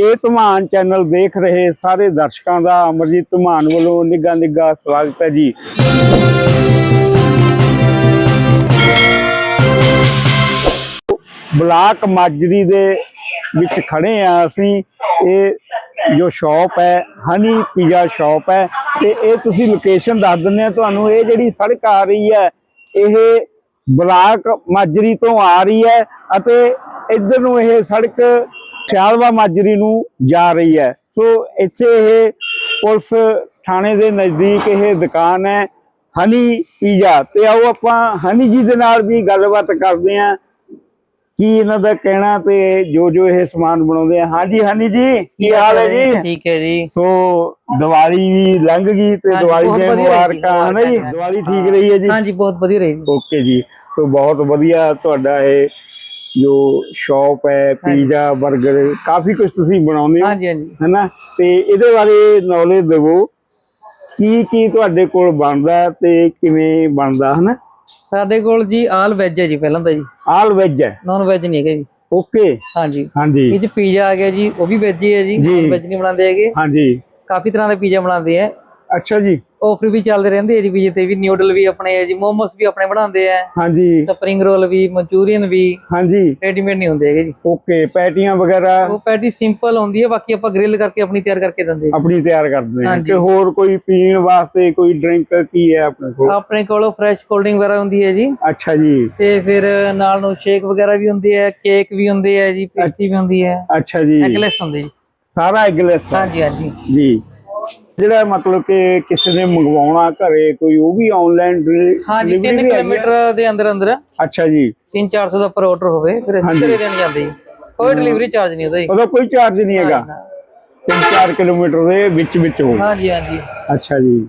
ਇਹ ਧਮਾਨ ਚੈਨਲ ਦੇਖ ਰਹੇ ਸਾਰੇ ਦਰਸ਼ਕਾਂ ਦਾ ਅਮਰਜੀਤ ਧਮਾਨ ਵੱਲੋਂ ਨਿੱਘਾ ਨਿੱਘਾ ਸਵਾਗਤ ਹੈ ਜੀ। ਬਲਾਕ ਮਾਜਰੀ ਦੇ ਵਿੱਚ ਖੜੇ ਆ ਅਸੀਂ। ਇਹ ਜੋ ਸ਼ਾਪ ਹੈ, ਹਨੀ ਪੀਜ਼ਾ ਸ਼ਾਪ ਹੈ। ਤੇ ਇਹ ਤੁਸੀਂ ਲੋਕੇਸ਼ਨ ਦੱਸ ਦਿੰਦੇ ਆ। ਤੁਹਾਨੂੰ ਇਹ ਜਿਹੜੀ ਸੜਕ ਆ ਰਹੀ ਹੈ, ਇਹ ਬਲਾਕ ਮਾਜਰੀ ਤੋਂ ਆ ਰਹੀ ਹੈ ਅਤੇ ਇੱਧਰ ਨੂੰ ਇਹ ਸੜਕ ਸਿਆਲਵਾ ਮਾਜਰੀ ਨੂੰ ਜਾ ਰਹੀ ਹੈ। ਸੋ ਇੱਥੇ ਇਹ ਪੁਲਿਸ ਥਾਣੇ ਦੇ ਨਜ਼ਦੀਕ ਇਹ ਦੁਕਾਨ ਹੈ ਹਨੀ ਪੀਜ਼ਾ। ਤੇ ਆਓ ਆਪਾਂ ਹਨੀ ਜੀ ਦੇ ਨਾਲ ਵੀ ਗੱਲਬਾਤ ਕਰਦੇ ਹਾਂ। ਕੀ ਇਹਨਾਂ ਦਾ ਕਹਿਣਾ ਤੇ ਜੋ ਜੋ ਇਹ ਸਮਾਨ ਬਣਾਉਂਦੇ ਆ। ਹਾਂਜੀ ਹਨੀ ਜੀ ਕੀ ਹਾਲ ਹੈ ਜੀ? ਠੀਕ ਹੈ ਜੀ। ਸੋ ਦੀਵਾਲੀ ਵੀ ਲੰਘ ਗਈ ਤੇ ਦੀਵਾਲੀ ਦੀਆਂ ਮੁਬਾਰਕਾਂ ਹਨਾ ਜੀ। ਦੀਵਾਲੀ ਠੀਕ ਰਹੀ ਹੈ ਜੀ? ਹਾਂਜੀ ਬਹੁਤ ਵਧੀਆ ਰਹੀ। ਓਕੇ ਜੀ। ਸੋ ਬਹੁਤ ਵਧੀਆ ਤੁਹਾਡਾ ਇਹ ਜੋ ਸ਼ਾਪ ਹੈ ਪੀਜ਼ਾ 버ਗਰ ਕਾਫੀ ਕੁਝ ਤੁਸੀਂ ਬਣਾਉਂਦੇ ਹੋ। ਹਾਂਜੀ ਹਾਂਜੀ। ਹੈਨਾ? ਤੇ ਇਹਦੇ ਬਾਰੇ ਨੌਲੇਜ ਦਿਵੋ ਕੀ ਕੀ ਤੁਹਾਡੇ ਕੋਲ ਬਣਦਾ ਤੇ ਕਿਵੇਂ ਬਣਦਾ ਹਨਾ? ਸਾਡੇ ਕੋਲ ਜੀ ਆਲ ਵੈਜ ਹੈ ਜੀ ਪਹਿਲਾਂ ਤਾਂ ਜੀ। ਆਲ ਵੈਜ ਹੈ? ਨਾਨ ਵੈਜ ਨਹੀਂ ਹੈਗਾ ਜੀ। ਓਕੇ ਹਾਂਜੀ। ਹਾਂਜੀ। ਇਹ ਚ ਪੀਜ਼ਾ ਆ ਗਿਆ ਜੀ ਉਹ ਵੀ ਵੈਜ ਹੀ ਹੈ ਜੀ ਜੀ। ਵੈਜ ਨਹੀਂ ਬਣਾਉਂਦੇ ਹੈਗੇ। ਹਾਂਜੀ। ਕਾਫੀ ਤਰ੍ਹਾਂ ਦੇ ਪੀਜ਼ਾ ਬਣਾਉਂਦੇ ਆ ਅੱਛਾ ਜੀ। ਆਫਰ ਵੀ ਚੱਲਦੇ ਰਹਿੰਦੇ ਆ ਜੀ ਪੀਜ਼ੇ ਤੇ ਵੀ ਨਿਊਡਲ ਵੀ ਆਪਣੇ ਆ ਜੀ ਮੋਮੋਸ ਵੀ ਆਪਣੇ ਬਣਾਉਂਦੇ ਆ। ਹਾਂਜੀ। ਸਪਰਿੰਗ ਰੋਲ ਵੀ ਮਨਚੂਰੀਅਨ ਵੀ। ਹਾਂਜੀ। ਰੈਡੀਮੇਡ ਨਹੀਂ ਹੁੰਦੇ ਹੈਗੇ ਜੀ। ਓਕੇ ਪੈਟੀਆਂ ਵਗੈਰਾ? ਉਹ ਪੈਟੀ ਸਿੰਪਲ ਹੁੰਦੀ ਹੈ ਬਾਕੀ ਆਪਾਂ ਗ੍ਰਿਲ ਕਰਕੇ ਆਪਣੀ ਤਿਆਰ ਕਰਕੇ ਦਿੰਦੇ ਆਪਣੀ ਤਿਆਰ ਕਰਦੇ ਹਾਂ ਹਾਂਜੀ। ਤੇ ਹੋਰ ਕੋਈ ਪੀਣ ਵਾਸਤੇ ਕੋਈ ਡਰਿੰਕ ਕੀ ਹੈ ਆਪਣੇ ਕੋਲ? ਆਪਣੇ ਕੋਲ ਫਰੈਸ਼ ਕੋਲਡ ਡਰਿੰਕ ਵਗੈਰਾ ਹੁੰਦੀ ਹੈ ਜੀ। ਅੱਛਾ ਜੀ। ਤੇ ਫਿਰ ਨਾਲ ਨੂੰ ਸ਼ੇਕ ਵਗੈਰਾ ਵੀ ਹੁੰਦੇ ਆ ਕੇਕ ਵੀ ਹੁੰਦੇ ਆ ਜੀ ਪੇਸਟੀ ਵੀ ਹੁੰਦੀ ਹੈ ਅੱਛਾ ਜੀ। ਐਗਲੈਸ ਹੁੰਦੇ ਜੀ। ਸਾਰਾ ਐਗਲੈਸ ਹਾਂਜੀ ਹਾਂਜੀ। ਜੀ। ਜਿਹੜਾ ਮਤਲਬ ਕਿ ਕਿਸੇ ਨੇ ਮੰਗਵਾਉਣਾ ਘਰੇ ਕੋਈ ਉਹ ਵੀ ਆਨਲਾਈਨ ਹਾਂਜੀ 3 ਕਿਲੋਮੀਟਰ ਦੇ ਅੰਦਰ ਅੰਦਰ। ਅੱਛਾ ਜੀ। 3-400 ਦਾ ਪਰ ਆਰਡਰ ਹੋਵੇ ਫਿਰ ਘਰੇ ਦੇਣ ਜਾਂਦੇ ਜੀ। ਕੋਈ ਡਿਲੀਵਰੀ ਚਾਰਜ ਨਹੀਂ ਉਹਦਾ ਜੀ। ਉਹਦਾ ਕੋਈ ਚਾਰਜ ਨਹੀਂ ਹੈਗਾ। 3-4 ਕਿਲੋਮੀਟਰ ਦੇ ਵਿੱਚ ਵਿੱਚ ਹੋਊ ਹਾਂਜੀ ਹਾਂਜੀ। ਅੱਛਾ ਜੀ।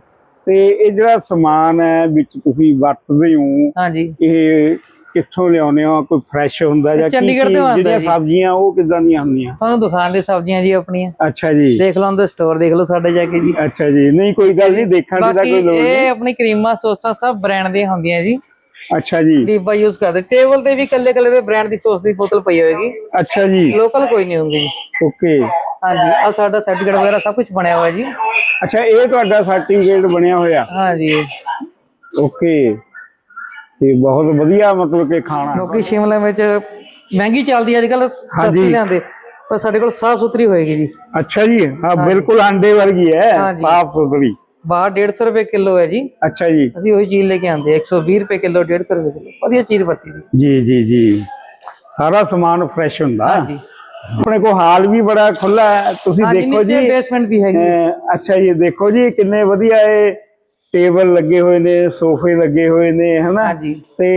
ਤੇ ਇਹ ਜਿਹੜਾ ਸਮਾਨ ਹੈ ਵਿੱਚ ਤੁਸੀਂ ਵਰਤਦੇ ਹੋ ਹਾਂਜੀ। ਇਹ ਕਿੱਥੋਂ ਲਿਆਉਂਦੇ ਹੋ? ਕੋਈ ਫਰੈਸ਼ ਹੁੰਦਾ ਜਾਂ ਕੀ ਚੰਡੀਗੜ੍ਹ ਕੀ ਤੋਂ ਆਉਂਦਾ ਜਿਹੜੀਆਂ ਜੀ। ਸਬਜ਼ੀਆਂ ਉਹ ਕਿਦਾਂ ਦੀਆਂ ਹੁੰਦੀਆਂ? ਤੁਹਾਨੂੰ ਦੁਕਾਨ ਦੇ ਸਬਜ਼ੀਆਂ ਜੀ ਆਪਣੀਆਂ। ਅੱਛਾ ਜੀ। ਦੇਖ ਲਓ ਅੰਦਰ ਸਟੋਰ ਦੇਖ ਲਓ ਸਾਡੇ ਜਾ ਕੇ ਜੀ। ਅੱਛਾ ਜੀ। ਨਹੀਂ ਕੋਈ ਗੱਲ ਨਹੀਂ ਦੇਖਣ ਦੀ ਤਾਂ ਬਾਕੀ ਕੋਈ ਲੋੜ ਨਹੀਂ। ਇਹ ਆਪਣੀ ਕਰੀਮਾਂ ਸੌਸਾਂ ਸਭ ਬ੍ਰਾਂਡ ਦੀਆਂ ਹੁੰਦੀਆਂ ਜੀ। ਅੱਛਾ ਜੀ। ਡੀਬਾ ਯੂਜ਼ ਕਰਦੇ। ਟੇਬਲ ਤੇ ਵੀ ਕੱਲੇ ਕੱਲੇ ਦੇ ਬ੍ਰਾਂਡ ਦੀ ਸੌਸ ਦੀ ਬੋਤਲ ਪਈ ਹੋਏਗੀ। ਅੱਛਾ ਜੀ। ਲੋਕਲ ਕੋਈ ਨਹੀਂ ਹੋਊਗੀ ਜੀ ਓਕੇ ਹਾਂਜੀ ਆ ਸਾਡਾ ਸਰਟੀਫਿਕੇਟ ਵਗੈਰਾ ਸਭ ਕੁਝ ਬਣਿਆ ਹੋਇਆ ਜੀ। ਅੱਛਾ ਇਹ ਤੁਹਾਡਾ ਸਰਟੀਫਿਕੇਟ ਬਣਿਆ ਹੋਇਆ? ਹਾਂਜੀ। ਓਕੇ ਤੇ ਬਹੁਤ ਵਧੀਆ ਮਤਲਬ ਕਿ ਖਾਣਾ। ਕਿਉਂਕਿ ਸ਼ਿਮਲਾ ਵਿੱਚ ਮਹਿੰਗੀ ਚੱਲਦੀ ਅੱਜ ਕੱਲ ਸਸਤੀ ਲਿਆਂਦੇ ਪਰ ਸਾਡੇ ਕੋਲ ਸਾਫ਼ ਸੁਥਰੀ ਹੋਏਗੀ ਜੀ। ਅੱਛਾ ਜੀ ਹਾਂ ਬਿਲਕੁਲ ਅੰਡੇ ਵਰਗੀ ਹੈ। ਸਾਫ਼ ਸੁਥਰੀ। ਬਾਹਰ 150 ਰੁਪਏ ਕਿਲੋ ਹੈ ਜੀ। ਅੱਛਾ ਜੀ। ਅਸੀਂ ਉਹੀ ਚੀਜ਼ ਲੈ ਕੇ ਆਂਦੇ 120 ਰੁਪਏ ਕਿਲੋ 150 ਰੁਪਏ ਕਿਲੋ ਵਧੀਆ ਚੀਜ਼ ਵਰਤੀ ਜੀ। ਜੀ ਜੀ ਸਾਰਾ ਸਮਾਨ ਫਰੈਸ਼ ਹੁੰਦਾ। ਹਾਂਜੀ। ਆਪਣੇ ਕੋਲ ਹਾਲ ਵੀ ਬੜਾ ਖੁੱਲਾ ਹੈ। ਤੁਸੀਂ ਦੇਖੋ ਜੀ ਬੇਸਮੈਂਟ ਵੀ ਹੈਗੀ। ਅਹ ਅੱਛਾ ਜੀ ਦੇਖੋ ਜੀ ਕਿੰਨੇ ਵਧੀਆ ਇਹ ਟੇਬਲ ਲੱਗੇ ਹੋਏ ਨੇ ਸੋਫੇ ਲੱਗੇ ਹੋਏ ਨੇ ਹਨਾ? ਤੇ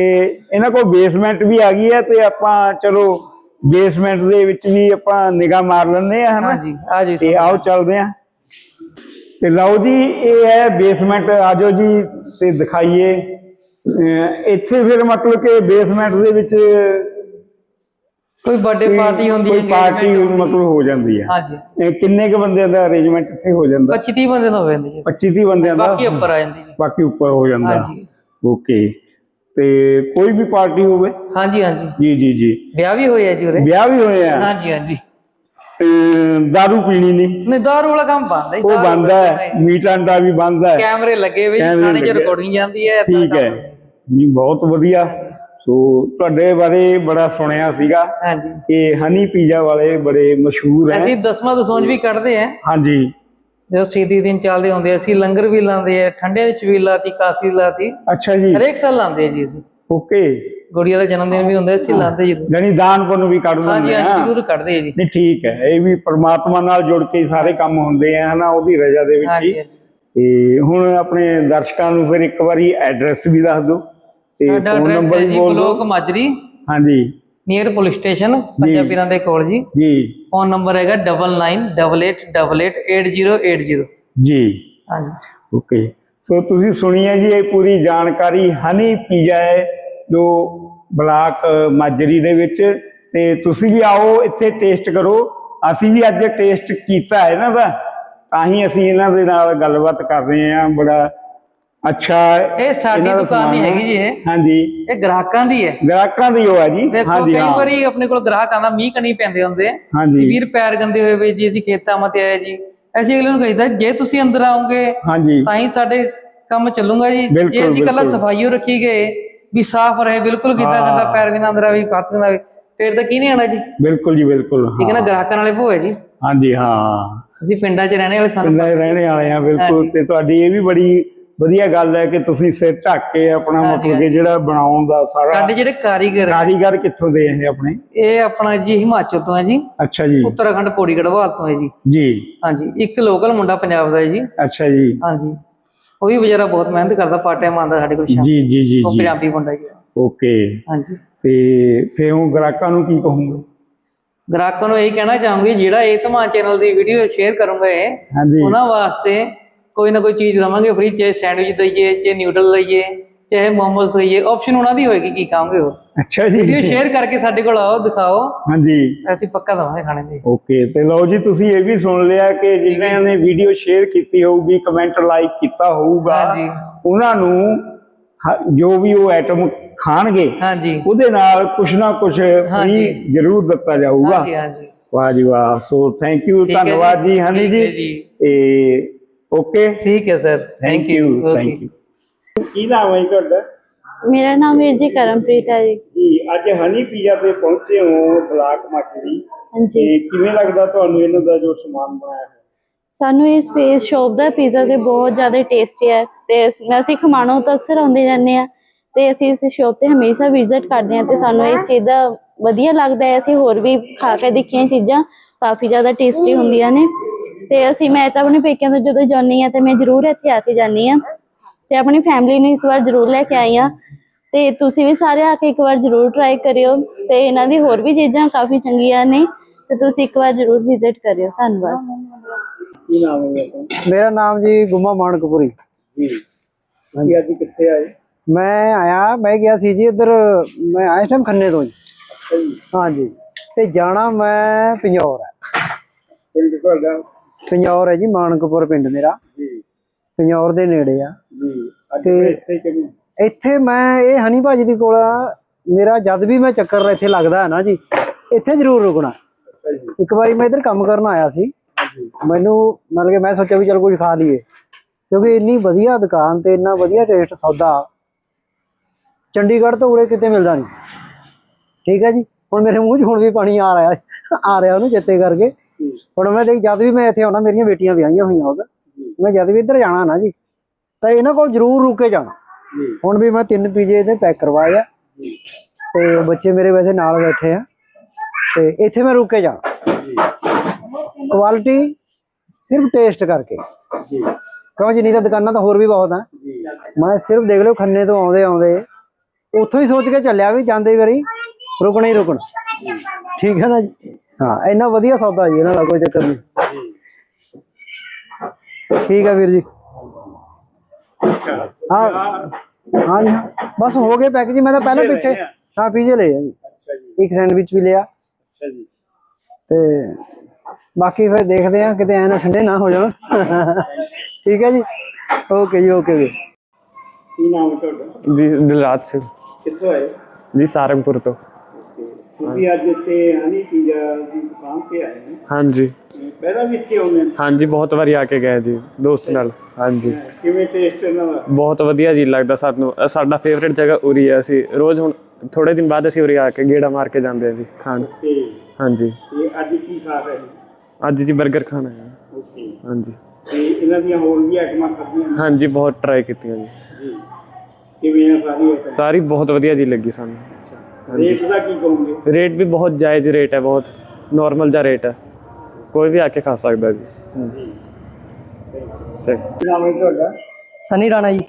ਇਹਨਾਂ ਕੋਲ ਬੇਸਮੈਂਟ ਵੀ ਆ ਗਈ ਹੈ ਤੇ ਆਪਾਂ ਚਲੋ ਬੇਸਮੈਂਟ ਦੇ ਵਿੱਚ ਵੀ ਆਪਾਂ ਨਿਗਾਹ ਮਾਰ ਲੈਂਦੇ ਆ ਹਨਾ? ਹਾਂਜੀ ਆ ਜੀ ਤੇ ਆਓ ਚੱਲਦੇ ਆ ਤੇ ਲਓ ਜੀ ਇਹ ਹੈ ਬੇਸਮੈਂਟ ਆਜੋ ਜੀ ਤੇ ਦਿਖਾਈਏ। ਇੱਥੇ ਫਿਰ ਮਤਲਬ ਕਿ ਬੇਸਮੈਂਟ ਦੇ ਵਿੱਚ ਕੋਈ ਬਰਥਡੇ ਪਾਰਟੀ ਹੁੰਦੀ ਹੈ ਕੋਈ ਪਾਰਟੀ ਮਤਲਬ ਹੋ ਜਾਂਦੀ ਹੈ। ਹਾਂਜੀ। ਇਹ ਕਿੰਨੇ ਕ ਬੰਦਿਆਂ ਦਾ ਅਰੇਂਜਮੈਂਟ ਇੱਥੇ ਹੋ ਜਾਂਦਾ? 25 30 ਬੰਦੇ ਨਾ ਹੋ ਜਾਂਦੇ ਜੀ। 25 30 ਬੰਦਿਆਂ ਦਾ? ਬਾਕੀ ਉੱਪਰ ਆ ਜਾਂਦੇ ਜੀ। ਬਾਕੀ ਉੱਪਰ ਹੋ ਜਾਂਦਾ। ਹਾਂਜੀ। ਓਕੇ ਤੇ ਕੋਈ ਵੀ ਪਾਰਟੀ ਹੋਵੇ? ਹਾਂਜੀ ਹਾਂਜੀ। ਜੀ ਜੀ ਜੀ। ਵਿਆਹ ਵੀ ਹੋਇਆ ਜੀ ਉਰੇ। ਵਿਆਹ ਵੀ ਹੋਏ ਆ ਹਾਂਜੀ ਹਾਂਜੀ। ਤੇ दारू ਪੀਣੀ ਨਹੀਂ? ਨਹੀਂ ਦਾਰੂ ਵਾਲਾ ਕੰਮ ਬੰਦ ਹੈ ਉਹ ਬੰਦ ਹੈ। ਮੀਟ ਅੰਡਾ ਵੀ ਬੰਦ ਹੈ। ਕੈਮਰੇ ਲੱਗੇ ਹੋਏ ਜੀ ਥਾਣੇ 'ਚ। ਰਿਕਾਰਡਿੰਗ ਜਾਂਦੀ ਹੈ ਠੀਕ ਹੈ। ਨਹੀਂ ਬਹੁਤ ਵਧੀਆ। ਸੋ ਤੁਹਾਡੇ ਬਾਰੇ ਬੜਾ ਸੁਣਿਆ ਸੀਗਾ ਹਾਂਜੀ। ਕਿ ਹਨੀ ਪੀਜ਼ਾ ਵਾਲੇ ਬੜੇ ਮਸ਼ਹੂਰ ਹੈ। ਅਸੀਂ ਦਸਵਾਂ ਦਸੌਂਜ ਵੀ ਕੱਢਦੇ ਆ ਹਾਂਜੀ। ਜਦੋਂ ਸ਼ਹੀਦੀ ਦਿਨ ਚੱਲਦੇ ਹੁੰਦੇ ਆ, ਅਸੀਂ ਲੰਗਰ ਵੀ ਲਾਉਂਦੇ ਆ ਠੰਡੇ ਵਿੱਚ ਵੀ ਲਾਤੀ ਕਾਸੀ ਲਾਤੀ। ਅੱਛਾ ਜੀ। ਹਰੇਕ ਸਾਲ ਲਾਉਂਦੇ ਆ ਜੀ ਅਸੀਂ। ਓਕੇ। ਗੁੜੀਆ ਦਾ ਜਨਮ ਦਿਨ ਵੀ ਹੁੰਦਾ ਅਸੀਂ ਲਾਉਂਦੇ ਜ਼ਰੂਰ। ਜਾਨੀ ਦਾਨ ਪੁੰਨ ਵੀ ਕੱਢ ਹਾਂਜੀ ਦਿੰਦੇ ਆ ਹਾਂਜੀ ਜ਼ਰੂਰ ਕੱਢਦੇ ਆ ਜੀ। ਨਹੀਂ ਠੀਕ ਹੈ। ਇਹ ਵੀ ਪ੍ਰਮਾਤਮਾ ਨਾਲ ਜੁੜ ਕੇ ਸਾਰੇ ਕੰਮ ਹੁੰਦੇ ਆ ਹਨਾ ਉਹਦੀ ਰਜ਼ਾ ਦੇ ਵਿੱਚ ਹੀ। ਹਾਂਜੀ ਹਾਂਜੀ। ਤੇ ਹੁਣ ਆਪਣੇ ਦਰਸ਼ਕਾਂ ਨੂੰ ਫਿਰ ਇੱਕ ਵਾਰੀ ਐਡਰੈਸ ਵੀ ਦੱਸ ਦਿਓ। ਤੇ ਸਾਡਾ ਫੋਨ ਐਡਰੈਸ ਨੰਬਰ ਹੈ ਵੀ ਬੋਲ ਦਿਓ। ਬਲੋਕ ਮਾਜਰੀ ਹਾਂਜੀ। ਨੀਅਰ ਪੁਲਿਸ ਸਟੇਸ਼ਨ ਪੰਜਾਬੀਰਾਂ ਦੇ ਕੋਲ ਜੀ। ਜੀ। ਫੋਨ ਨੰਬਰ ਹੈਗਾ 9988888080 ਜੀ। ਹਾਂਜੀ। ਓਕੇ। ਸੋ ਤੁਸੀਂ ਸੁਣੀ ਹੈ ਜੀ ਇਹ ਪੂਰੀ ਜਾਣਕਾਰੀ ਹਨੀ ਪੀਜ਼ਾ ਹੈ ਜੋ ਬਲਾਕ ਮਾਜਰੀ ਦੇ ਵਿੱਚ। ਤੇ ਤੁਸੀਂ ਵੀ ਆਓ ਇੱਥੇ ਟੇਸਟ ਕਰੋ। ਅਸੀਂ ਵੀ ਅੱਜ ਟੇਸਟ ਕੀਤਾ ਹੈ ਇਹਨਾਂ ਦਾ। ਤਾਂ ਹੀ ਅਸੀਂ ਇਹਨਾਂ ਦੇ ਨਾਲ ਗੱਲਬਾਤ ਕਰ ਰਹੇ ਹਾਂ ਬੜਾ ਅੱਛਾ ਇਹ ਸਾਡੀ ਇਹਨਾਂ ਦਾ ਦੁਕਾਨ ਨਹੀਂ ਸਮਾਨ ਹੈਗੀ ਜੀ ਇਹ। ਹਾਂਜੀ। ਇਹ ਗ੍ਰਾਹਕਾਂ ਦੀ ਹੈ। ਗ੍ਰਾਹਕਾਂ ਦੀ ਉਹ ਹੈ ਜੀ। ਦੇਖੋ ਕਈ ਹਾਂ। ਵਾਰੀ ਆਪਣੇ ਕੋਲ ਗ੍ਰਾਹਕ ਆਂਦਾ ਮੀਂਹ ਕਣੀ ਪੈਂਦੇ ਹੁੰਦੇ ਆ। ਕਿ ਹਾਂਜੀ ਵੀਰ ਪੈਰ ਗੰਦੇ ਹੋਏ ਵੇ ਜੀ ਅਸੀਂ ਖੇਤਾਂ ਮਤੇ ਆਏ ਜੀ। ਅਸੀਂ ਅਗਲੇ ਨੂੰ ਕਹੀਦਾ ਜੇ ਤੁਸੀਂ ਅੰਦਰ ਆਓਗੇ ਹਾਂਜੀ। ਤਾਂ ਹੀ ਸਾਡੇ ਕੰਮ ਚੱਲੂਗਾ ਜੀ। ਜੇ ਅਸੀਂ ਕੱਲਾ ਬਿਲਕੁਲ। ਸਫਾਈਓ ਰੱਖੀ ਗਏ ਵੀ ਸਾਫ਼ ਰਹੇ ਬਿਲਕੁਲ ਕਿੱਦਾਂ ਹਾਂ। ਗੰਦਾ ਪੈਰ ਵੀ ਨਾ ਅੰਦਰ ਆਵੇ ਹੱਥ ਵੀ ਨਾ ਆਵੇ ਫੇਰ ਤਾਂ ਕੀ ਨਹੀਂ ਆਣਾ ਜੀ? ਬਿਲਕੁਲ ਜੀ ਬਿਲਕੁਲ ਠੀਕ ਹੈ ਨਾ ਹਾਂ। ਗ੍ਰਾਹਕਾਂ ਵਾਲੇ ਭੋਏ ਜੀ। ਹਾਂਜੀ ਹਾਂ। ਅਸੀਂ ਪਿੰਡਾਂ 'ਚ ਰਹਿਣੇ ਵਾਲੇ ਸਾਨੂੰ ਪਿੰਡਾਂ 'ਚ ਰਹਿਣੇ ਵਾਲੇ ਆ ਬਿਲਕੁਲ। ਹਾਂਜੀ। ਤੇ ਤੁਹਾਡੀ ਇਹ ਵੀ ਬੜੀ ਵਧੀਆ ਗੱਲ ਹੈ ਕਿ ਤੁਸੀਂ ਸਿਰ ਢੱਕ ਕੇ ਆਪਣਾ ਮਤਲਬ ਕਿ ਜਿਹੜਾ ਬਣਾਉਣ ਦਾ ਸਾਰਾ ਸਾਡੇ ਜਿਹੜੇ ਕਾਰੀਗਰ ਕਾਰੀਗਰ ਕਿੱਥੋਂ ਦੇ ਇਹ ਆਪਣੇ? ਇਹ ਆਪਣਾ ਜੀ ਹਿਮਾਚਲ ਤੋਂ ਹੈ ਜੀ। ਅੱਛਾ ਜੀ। ਉੱਤਰਾਖੰਡ ਪੌੜੀ ਗੜਵਾਲ ਤੋਂ ਹੈ ਜੀ। ਜੀ। ਹਾਂਜੀ ਇੱਕ ਲੋਕਲ ਮੁੰਡਾ ਪੰਜਾਬ ਦਾ ਹੈ ਜੀ। ਅੱਛਾ ਜੀ। ਹਾਂਜੀ। ਉਹ ਵੀ ਵਿਚਾਰਾ ਬਹੁਤ ਮਿਹਨਤ ਕਰਦਾ ਪਾਰਟ ਟਾਈਮ ਆਉਂਦਾ ਸਾਡੇ ਕੋਲ ਸ਼ਾਮ। ਜੀ ਜੀ ਜੀ ਉਹ ਪੰਜਾਬੀ ਮੁੰਡਾ ਜੀ ਓਕੇ। ਹਾਂਜੀ। ਤੇ ਫੇ ਉਹ ਗ੍ਰਾਹਕਾਂ ਨੂੰ ਕੀ ਕਹੋਗੇ? ਗ੍ਰਾਹਕਾਂ ਨੂੰ ਇਹੀ ਕਹਿਣਾ ਚਾਹੂੰਗੀ ਜਿਹੜਾ ਇਹ ਧਮਾਨ ਚੈਨਲ ਦੀ ਵੀਡੀਓ ਸ਼ੇਅਰ ਕਰੂੰਗਾ ਇਹ ਉਹਨਾਂ ਵਾਸਤੇ ਕੋਈ ਨਾ ਕੋਈ ਚੀਜ਼ ਦਵਾਂਗੇ ਫ੍ਰੀ ਚਾਹੇ ਸੈਂਡਵਿਚ ਦਈਏ ਚਾਹੇ ਨਿਊਡਲ ਦਈਏ ਚਾਹੇ ਮੋਮੋਸ ਦਈਏ ਆਪਸ਼ਨ ਉਹਨਾਂ ਦੀ ਹੋਏਗੀ ਕੀ ਕਹਾਂਗੇ ਉਹ ਅੱਛਾ ਵੀਡੀਓ ਜੀ ਸ਼ੇਅਰ ਕਰਕੇ ਸਾਡੇ ਕੋਲ ਆਓ ਦਿਖਾਓ। ਹਾਂਜੀ। ਅਸੀਂ ਪੱਕਾ ਦਵਾਂਗੇ ਖਾਣੇ ਦੀ। ਓਕੇ ਤੇ ਲਓ ਜੀ ਤੁਸੀਂ ਇਹ ਵੀ ਸੁਣ ਲਿਆ ਕਿ ਜਿਨ੍ਹਾਂ ਨੇ ਵੀਡੀਓ ਸ਼ੇਅਰ ਕੀਤੀ ਹੋਊਗੀ ਕਮੈਂਟ ਲਾਈਕ ਕੀਤਾ ਹੋਊਗਾ ਹਾਂਜੀ। ਉਹਨਾਂ ਨੂੰ ਜੋ ਵੀ ਉਹ ਆਈਟਮ ਖਾਣਗੇ ਹਾਂਜੀ। ਉਹਦੇ ਨਾਲ ਕੁਛ ਨਾ ਕੁਛ ਫ੍ਰੀ। ਜ਼ਰੂਰ ਦਿੱਤਾ ਜਾਊਗਾ। ਹਾਂਜੀ ਹਾਂਜੀ। ਵਾਹ ਜੀ ਵਾਹ। ਸੋ ਥੈਂਕ ਯੂ ਧੰਨਵਾਦ ਜੀ ਹਨੀ ਜੀ। ਤੇ ਓਕੇ ਠੀਕ ਹੈ sir thank you thank you ਕੀ ਨਾਮ ਹੈ ਜੀ ਤੁਹਾਡਾ? ਮੇਰਾ ਨਾਮ ਵੀਰ ਜੀ ਕਰਮਪ੍ਰੀਤ ਹੈ ਜੀ। ਜੀ ਅੱਜ ਹਨੀ ਪੀਜ਼ਾ ਤੇ ਪਹੁੰਚੇ ਹੋ ਬਲਾਕ ਮਾਜਰੀ ਹਾਂਜੀ। ਤੇ ਕਿਵੇਂ ਲੱਗਦਾ ਤੁਹਾਨੂੰ ਇਹਨਾਂ ਦਾ ਜੋ ਸਮਾਨ ਬਣਾਇਆ ਹੈ ਸਾਨੂੰ ਇਸ ਸਪੇਸ ਸ਼ੌਪ ਦਾ ਪੀਜ਼ਾ ਤੇ ਬਹੁਤ ਜ਼ਿਆਦਾ ਟੇਸਟੀ ਹੈ ਤੇ ਅਸ- ਖਮਾਣੋ ਤੋਂ ਅਕਸਰ ਆਉਂਦੇ ਜਾਂਦੇ ਆ ਤੇ ਅਸੀਂ ਇਸ ਸ਼ੌਪ ਤੇ ਹਮੇਸ਼ਾ ਵਿਜ਼ਿਟ ਕਰਦੇ ਆ ਤੇ ਸਾਨੂੰ ਇਸ ਚੀਜ਼ ਦਾ ਵਧੀਆ ਲੱਗਦਾ ਹੈ। ਅਸੀਂ ਹੋਰ ਵੀ ਖਾ ਕੇ ਦੇਖੀਆਂ ਚੀਜ਼ਾਂ ਕਾਫੀ ਜ਼ਿਆਦਾ ਟੇਸਟੀ ਹੁੰਦੀਆਂ ਨੇ। ਤੇ ਅਸੀਂ ਮੈਂ ਤਾਂ ਆਪਣੇ ਪੇਕਿਆਂ ਤੋਂ ਜਦੋਂ ਜਾਂਦੀ ਆ ਤੇ ਮੈਂ ਜ਼ਰੂਰ ਇੱਥੇ ਆ ਕੇ ਜਾਂਦੀ ਆ ਤੇ ਆਪਣੀ ਫੈਮਿਲੀ ਨੂੰ ਇਸ ਵਾਰ ਜ਼ਰੂਰ ਲੈ ਕੇ ਆਈ ਆ ਤੇ ਤੁਸੀਂ ਵੀ ਸਾਰੇ ਆ ਕੇ ਇੱਕ ਵਾਰ ਜ਼ਰੂਰ ਟਰਾਈ ਕਰਿਓ ਤੇ ਇਹਨਾਂ ਦੀ ਹੋਰ ਵੀ ਚੀਜ਼ਾਂ ਕਾਫੀ ਚੰਗੀਆਂ ਨੇ। ਤੇ ਤੁਸੀਂ ਇੱਕ ਵਾਰ ਜ਼ਰੂਰ ਵਿਜ਼ਿਟ ਕਰਿਓ। ਧੰਨਵਾਦ। ਕੀ ਨਾਮ ਹੈ ਆਪਣਾ? ਮੇਰਾ ਨਾਮ ਜੀ ਗੁਮਾ ਮਾਨਕਪੁਰੀ। ਜੀ। ਜੀ ਅੱਜ ਕਿੱਥੇ ਆਏ? ਮੈਂ ਆਇਆ ਮੈਂ ਗਿਆ ਸੀ ਜੀ ਇੱਧਰ ਮੈਂ ਆਇਆ ਟਾਈਮ ਖੰਨੇ ਤੋਂ ਜੀ। ਅੱਛਾ ਜੀ। ਹਾਂਜੀ। ਤੇ ਜਾਣਾ ਮੈਂ ਪਿੰਜੌਰ। ਹੈ ਪਿੰਡ ਤੁਹਾਡਾ? ਪਿੰਜੌਰ ਹੈ ਜੀ ਮਾਨਕਪੁਰ ਪਿੰਡ ਮੇਰਾ। ਜੀ। ਪਿੰਜੌਰ ਦੇ ਨੇੜੇ ਆ। ਜੀ ਤੇ- ਇੱਥੇ ਕਿਵੇਂ? ਇੱਥੇ ਮੈਂ ਇਹ ਹਨੀ ਭਾਜੀ ਦੀ ਕੋਲ ਮੇਰਾ ਜਦ ਵੀ ਮੈਂ ਚੱਕਰ ਇੱਥੇ ਲੱਗਦਾ ਹੈ ਨਾ ਜੀ ਇੱਥੇ ਜ਼ਰੂਰ ਰੁਕਣਾ। ਇੱਕ ਵਾਰੀ ਮੈਂ ਇੱਧਰ ਕੰਮ ਕਰਨ ਆਇਆ ਸੀ। ਮੈਨੂੰ ਮਤਲਬ ਕਿ ਮੈਂ ਸੋਚਿਆ ਵੀ ਚਲ ਕੁਝ ਖਾ ਲਈਏ ਕਿਉਂਕਿ ਇੰਨੀ ਵਧੀਆ ਦੁਕਾਨ ਤੇ ਇੰਨਾ ਵਧੀਆ ਟੇਸਟ ਸੌਦਾ ਚੰਡੀਗੜ੍ਹ ਤੋਂ ਉਰੇ ਕਿਤੇ ਮਿਲਦਾ ਨਹੀਂ। ਠੀਕ ਹੈ ਜੀ ਹੁਣ ਮੇਰੇ ਮੂੰਹ 'ਚ ਹੁਣ ਵੀ ਪਾਣੀ ਆ ਰਿਹਾ ਆ ਰਿਹਾ ਉਹਨੂੰ ਚੇਤੇ ਕਰਕੇ। ਹੁਣ ਮੈਂ ਦੇਖ ਜਦ ਵੀ ਮੈਂ ਇੱਥੇ ਆਉਣਾ ਮੇਰੀਆਂ ਬੇਟੀਆਂ ਵਿਆਹੀਆਂ ਹੋਈਆਂ ਉਹਦਾ। ਮੈਂ ਜਦ ਵੀ ਇੱਧਰ ਜਾਣਾ ਨਾ ਜੀ ਤਾਂ ਇਹਨਾਂ ਕੋਲ ਜ਼ਰੂਰ ਰੁਕ ਕੇ ਜਾਣਾ। ਜੀ। ਹੁਣ ਵੀ ਮੈਂ ਤਿੰਨ ਪੀਜੇ ਇਹਦੇ ਪੈਕ ਕਰਵਾਏ ਆ। ਤੇ ਬੱਚੇ ਮੇਰੇ ਵੈਸੇ ਨਾਲ ਬੈਠੇ ਆ। ਤੇ ਇੱਥੇ ਮੈਂ ਰੁਕ ਕੇ ਜਾਣਾ। ਕੁਆਲਿਟੀ ਸਿਰਫ ਟੇਸਟ ਕਰਕੇ। ਜੀ। ਕਿਉਂ ਜਿੰਨੀ ਤਾਂ ਦੁਕਾਨਾਂ ਤਾਂ ਹੋਰ ਵੀ ਬਹੁਤ ਆ। ਜੀ। ਮੈਂ ਸਿਰਫ ਦੇਖ ਲਓ ਖੰਨੇ ਤੋਂ ਆਉਂਦੇ ਆਉਂਦੇ। ਉੱਥੋਂ ਹੀ ਸੋਚ ਕੇ ਚੱਲਿਆ ਵੀ ਜਾਂਦੇ ਵਾਰੀ ਰੁਕਣਾ ਹੀ ਰੁਕਣਾ। ਠੀਕ ਹੈ ਨਾ ਜੀ? ਹਾਂ ਇੰਨਾ ਵਧੀਆ ਸੌਦਾ ਜੀ ਇਹਨਾਂ ਦਾ ਕੋਈ ਚੱਕਰ ਨਹੀਂ। ਠੀਕ ਹੈ ਵੀਰ ਜੀ। ਹਾਂ ਹਾਂ ਜੀ ਹਾਂ। ਬਸ ਹੋ ਗਏ ਪੈਕ ਜੀ ਮੈਂ ਤਾਂ ਪਹਿਲਾਂ ਪਿੱਛੇ ਹਾਂ ਪੀਜੇ ਲਏ ਆ ਜੀ। ਅੱਛਾ ਜੀ। ਇੱਕ ਸੈਂਡਵਿਚ ਵੀ ਲਿਆ। ਅੱਛਾ ਜੀ। ਤੇ ਬਾਕੀ ਫਿਰ ਦੇਖਦੇ ਆ ਕਿਤੇ ਐ ਨਾ ਠੰਡੇ ਨਾ ਹੋ ਜਾਣ। ਠੀਕ ਹੈ ਜੀ। ਓਕੇ ਜੀ ਓਕੇ ਜੀ। ਕੀ ਨਾਮ ਹੈ ਤੁਹਾਡਾ? ਜੀ ਦਿਲਰਾਜ ਸਿੰਘ। ਕਿੱਥੋਂ ਆਏ? ਜੀ ਸਾਰੰਗਪੁਰ ਤੋਂ। ਤੁਸੀਂ ਅੱਜ ਇੱਥੇ ਹਨੀ ਪੀਜ਼ਾ ਦੀ ਦੁਕਾਨ ਤੇ ਆਏ ਹੋ। ਹਾਂਜੀ। ਪਹਿਲਾਂ ਵੀ ਇੱਥੇ ਆਉਂਦੇ ਨੇ ਹਾਂਜੀ ਬਹੁਤ ਵਾਰੀ ਆ ਕੇ ਗਏ ਜੀ ਦੋਸਤ ਨਾਲ। ਹਾਂਜੀ। ਕਿਵੇਂ ਟੇਸਟ ਇਹਨਾਂ ਦਾ? ਬਹੁਤ ਵਧੀਆ ਜੀ ਲੱਗਦਾ ਸਾਨੂੰ। ਅ, ਸਾਡਾ ਫੇਵਰੇਟ ਜਗ੍ਹਾ ਉਰੀ ਹੈ ਅਸੀਂ ਰੋਜ਼ ਹੁਣ ਥੋੜੇ ਦਿਨ ਬਾਅਦ ਅਸੀਂ ਉਰੀ ਆ ਕੇ ਗੇੜਾ ਮਾਰ ਕੇ ਜਾਂਦੇ ਆ ਜੀ ਖਾਣ। ਤੇ ਹਾਂਜੀ। ਤੇ ਅੱਜ ਕੀ ਖਾ ਰਹੇ ਹੋ? ਅੱਜ ਜੀ 버ਗਰ ਖਾਣਾ ਹੈ। ਓਕੇ। ਹਾਂਜੀ। ਤੇ ਇਹਨਾਂ ਦੀਆਂ ਹੋਰ ਵੀ ਆਈਟਮਾਂ ਖਾਧੀਆਂ ਨੇ? ਹਾਂਜੀ ਬਹੁਤ ਟਰਾਈ ਕੀਤੀਆਂ ਜੀ। ਜੀ। ਕਿਵੇਂ ਆ ਸਾਰੀ ਆਈਟਮ ਸਾਰੀ ਬਹੁਤ ਵਧੀਆ ਜੀ ਲੱਗੀ ਸਾਨੂੰ। ਰੇਟ ਦਾ ਕੀ ਕਹੋਗੇ? ਰੇਟ ਵੀ ਬਹੁਤ ਜਾਇਜ਼ ਰੇਟ ਹੈ ਬਹੁਤ ਨਾਰਮਲ ਜਿਹਾ ਰੇਟ ਹੈ। ਕੋਈ ਵੀ ਆ ਕੇ ਖਾ ਸਕਦਾ ਜੀ। ਹਮ। ਨਾਮ ਹੈ ਤੁਹਾਡਾ? ਸਨੀ ਰਾਣਾ ਜੀ।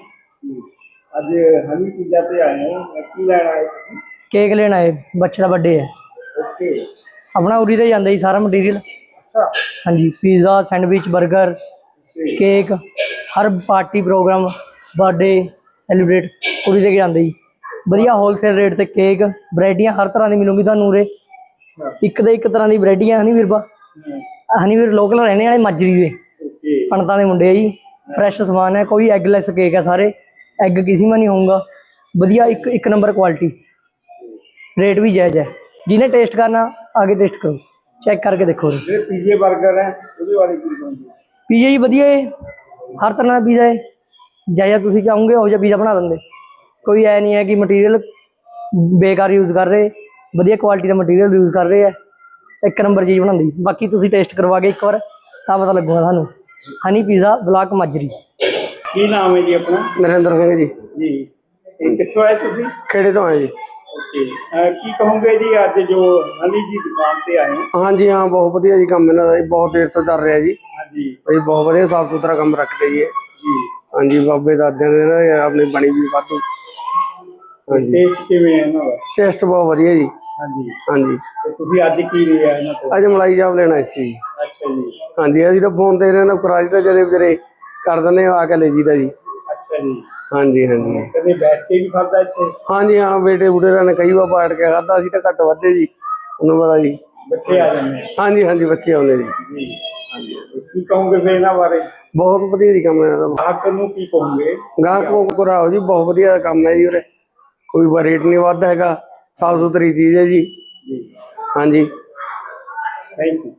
ਅੱਜ ਹਨੀ ਪੀਜ਼ਾ ਤੇ ਆਏ ਹੋ। ਕੀ ਲੈਣ ਆਏ ਤੁਸੀਂ? ਕੇਕ ਲੈਣ ਆਏ ਬੱਚੇ ਦਾ ਬਰਥਡੇ ਹੈ। ਓਕੇ ਆਪਣਾ ਉਰੀ ਤੇ ਜਾਂਦਾ ਜੀ ਸਾਰਾ ਮਟੀਰੀਅਲ ਅੱਛਾ। ਹਾਂਜੀ ਪੀਜ਼ਾ ਸੈਂਡਵਿਚ 버ਗਰ ਕੇਕ ਹਰ ਪਾਰਟੀ ਪ੍ਰੋਗਰਾਮ ਬਰਥਡੇ ਸੈਲੀਬ੍ਰੇਟ ਉਰੀ ਤੇ ਜਾਂਦਾ ਜੀ। ਵਧੀਆ ਹੋਲਸੇਲ ਰੇਟ ਤੇ ਕੇਕ ਵੈਰਾਈਟੀਆਂ ਹਰ ਤਰ੍ਹਾਂ ਦੀ ਮਿਲੂਗੀ ਤੁਹਾਨੂੰ ਉਰੇ। ਇੱਕ ਦੇ ਇੱਕ ਤਰ੍ਹਾਂ ਦੀ ਵੈਰਾਈਟੀਆਂ ਹਨੀ ਵੀਰਬਾ ਹਨੀ ਵੀਰ ਲੋਕਲ ਰਹਿਣੇ ਵਾਲੇ ਮਾਜਰੀ ਦੇ। ਪਣਤਾਂ ਦੇ ਮੁੰਡੇ ਆ ਜੀ। ਫਰੈਸ਼ ਸਮਾਨ ਹੈ ਕੋਈ ਐਗਲੈਸ ਕੇਕ ਹੈ ਸਾਰੇ। ਐਗ ਕਿਸੇ ਮਾ ਨਹੀਂ ਹੋਊਗਾ। ਵਧੀਆ ਇੱਕ ਇੱਕ ਨੰਬਰ ਕੁਆਲਿਟੀ ਰੇਟ ਵੀ ਜਾਇਜ਼ ਹੈ। ਜਿਹਨੇ ਟੇਸਟ ਕਰਨਾ ਆਗੇ ਟੇਸਟ ਕਰੋ। ਚੈੱਕ ਕਰਕੇ ਦੇਖੋ ਜਿਹੜੇ ਪੀਜੇ 버ਗਰ ਹੈ ਉਹਦੇ ਬਾਰੇ ਕੀ ਕਹੋਗੇ ਪੀਜ਼ਾ ਜੀ ਵਧੀਆ ਹੈ ਹਰ ਤਰ੍ਹਾਂ ਦਾ ਪੀਜ਼ਾ ਹੈ ਜਿਹਾ ਤੁਸੀਂ ਚਾਹੋਗੇ ਉਹ ਜਿਹਾ ਪੀਜ਼ਾ ਬਣਾ ਦਿੰਦੇ। ਕੋਈ ਐ ਨਹੀਂ ਹੈ ਕਿ ਮਟੀਰੀਅਲ ਬੇਕਾਰ ਯੂਜ਼ ਕਰ ਰਹੇ ਵਧੀਆ ਕੁਆਲਿਟੀ ਦਾ ਮਟੀਰੀਅਲ ਯੂਜ਼ ਕਰ ਰਹੇ ਆ ਇੱਕ ਨੰਬਰ ਚੀਜ਼ ਬਣਾਉਂਦੀ ਬਾਕੀ ਤੁਸੀਂ ਟੇਸਟ ਕਰਵਾ ਕੇ ਇੱਕ ਵਾਰ ਤਾਂ ਪਤਾ ਲੱਗੂਗਾ ਤੁਹਾਨੂੰ। Honey pizza block Majri. ਕੀ ਨਾਮ ਹੈ ਜੀ ਆਪਣਾ? ਨਰਿੰਦਰ ਸਿੰਘ ਜੀ। ਜੀ। ਇਹ ਕਿੱਥੋਂ ਆਏ ਤੁਸੀਂ? ਖੇੜੇ ਤੋਂ ਆਏ ਜੀ। ਓਕੇ। ਕੀ ਕਹੋਗੇ ਜੀ ਅੱਜ ਜੋ ਹਨੀ ਜੀ ਦੁਕਾਨ ਤੇ ਆਏ ਹੋ? ਹਾਂਜੀ ਹਾਂ ਬਹੁਤ ਵਧੀਆ ਜੀ ਕੰਮ ਇਹਨਾਂ ਦਾ ਜੀ ਬਹੁਤ ਦੇਰ ਤੋਂ ਚੱਲ ਰਿਹਾ ਜੀ। ਹਾਂਜੀ। ਅਸੀਂ ਬਹੁਤ ਵਧੀਆ ਸਾਫ਼ ਸੁਥਰਾ ਕੰਮ ਰੱਖਦੇ। ਜੀ ਹਾਂਜੀ ਬਾਬੇ ਦਾਦਿਆਂ ਦੇ ਨਾ ਆਪਣੀ ਬਣੀ ਵੀ ਵਾਧੂ। ਹਾਂਜੀ। ਟੇਸਟ ਕਿਵੇਂ ਹੈ ਇਹਨਾਂ ਦਾ? ਟੇਸਟ ਬਹੁਤ ਵਧੀਆ ਜੀ। ਹਾਂਜੀ। ਹਾਂਜੀ। ਤੇ ਤੁਸੀਂ ਅੱਜ ਕੀ ਲਿਆ ਇਹਨਾਂ ਤੋਂ? ਅੱਜ ਮਲਾਈ ਚਾਪ ਲੈਣਾ ਸੀ ਅੱਛਾ ਜੀ। ਹਾਂਜੀ ਅਸੀਂ ਤਾਂ ਫੋਨ ਤੇ ਇਹਨਾਂ ਨੂੰ ਕਰਾ ਦਿੱਤਾ ਜਦੇ ਵਿਚਾਰੇ ਕਰ ਦਿੰਦੇ ਆ ਕੇ ਲੈ ਜੀਦਾ ਜੀ। ਅੱਛਾ ਜੀ। ਹਾਂਜੀ ਹਾਂਜੀ। ਕਦੇ ਬੈਠ ਕੇ ਵੀ ਖਾਦਾ ਇੱਥੇ? ਹਾਂਜੀ ਹਾਂ ਬੇਟੇ ਬੁੱਢੇ ਨੇ ਕਈ ਵਾਰ ਬਾਟ ਕੇ ਖਾਦਾ ਅਸੀਂ ਤਾਂ ਘੱਟ ਵੱਧੇ ਜੀ ਉਹਨੂੰ ਪਤਾ ਜੀ। ਬੱਚੇ ਆ ਜਾਂਦੇ ਹਾਂਜੀ ਹਾਂਜੀ ਬੱਚੇ ਆਉਂਦੇ ਜੀ। ਹਾਂਜੀ। ਕੀ ਕਹੋਗੇ ਫਿਰ ਇਹਨਾਂ ਬਾਰੇ? ਬਹੁਤ ਵਧੀਆ ਜੀ ਕੰਮ ਇਹਨਾਂ ਦਾ। ਗਾਹਕ ਨੂੰ ਕੀ ਕਹੋਗੇ? ਗਾਹਕ ਕੋ ਕਰਾਓ ਜੀ ਬਹੁਤ ਵਧੀਆ ਕੰਮ ਹੈ ਜੀ ਉਰੇ। ਕੋਈ ਵਾ ਰੇਟ ਨਹੀਂ ਵੱਧ ਹੈਗਾ। ਸਾਫ਼ ਸੁਥਰੀ ਚੀਜ਼ ਹੈ ਜੀ। ਜੀ। ਹਾਂਜੀ। Thank you